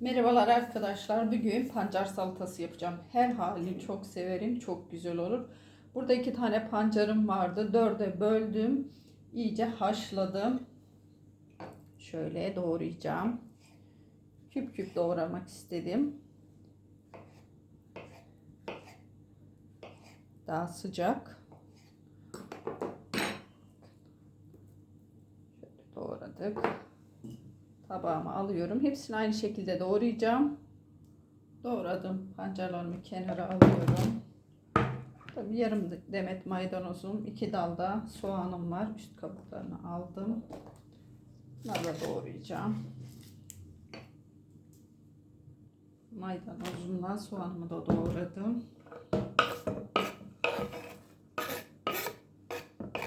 Merhabalar arkadaşlar. Bugün pancar salatası yapacağım. Her halini çok severim. Çok güzel olur. Burada iki tane pancarım vardı. Dörde böldüm. İyice haşladım. Şöyle doğrayacağım. Küp küp doğramak istedim. Daha sıcak. Şöyle doğradık tabağıma alıyorum. Hepsini aynı şekilde doğrayacağım. Doğradım. Pancarlarımı kenara alıyorum. Tabii yarım demet maydanozum, iki dalda soğanım var. Üst kabuklarını aldım. Bunları da doğrayacağım. Maydanozumla soğanımı da doğradım.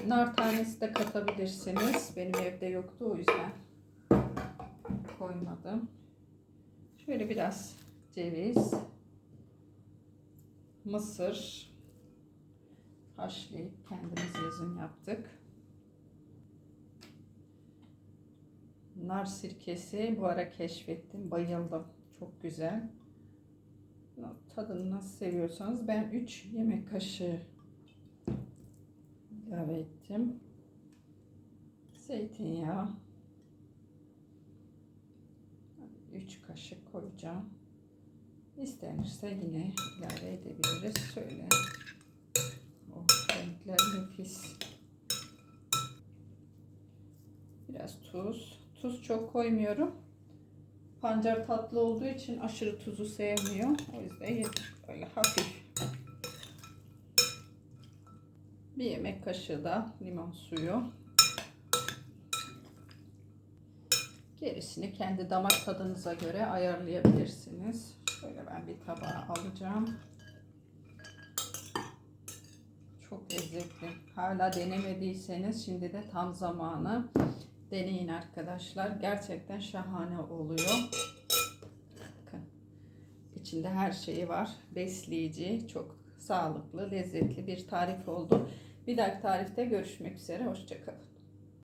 Nar tanesi de katabilirsiniz. Benim evde yoktu o yüzden koymadım. Şöyle biraz ceviz, mısır haşlayıp kendimiz yazın yaptık. Nar sirkesi bu ara keşfettim. Bayıldım. Çok güzel. Tadını nasıl seviyorsanız ben 3 yemek kaşığı ilave ettim. Zeytinyağı 3 kaşık koyacağım. İstenirse yine ilave edebiliriz. Şöyle. Oh, renkler nefis. Biraz tuz. Tuz çok koymuyorum. Pancar tatlı olduğu için aşırı tuzu sevmiyor. O yüzden böyle hafif. Bir yemek kaşığı da limon suyu. Gerisini kendi damak tadınıza göre ayarlayabilirsiniz. Şöyle ben bir tabağa alacağım. Çok lezzetli. Hala denemediyseniz şimdi de tam zamanı. Deneyin arkadaşlar. Gerçekten şahane oluyor. Bakın. İçinde her şeyi var. Besleyici, çok sağlıklı, lezzetli bir tarif oldu. Bir dahaki tarifte görüşmek üzere. Hoşçakalın.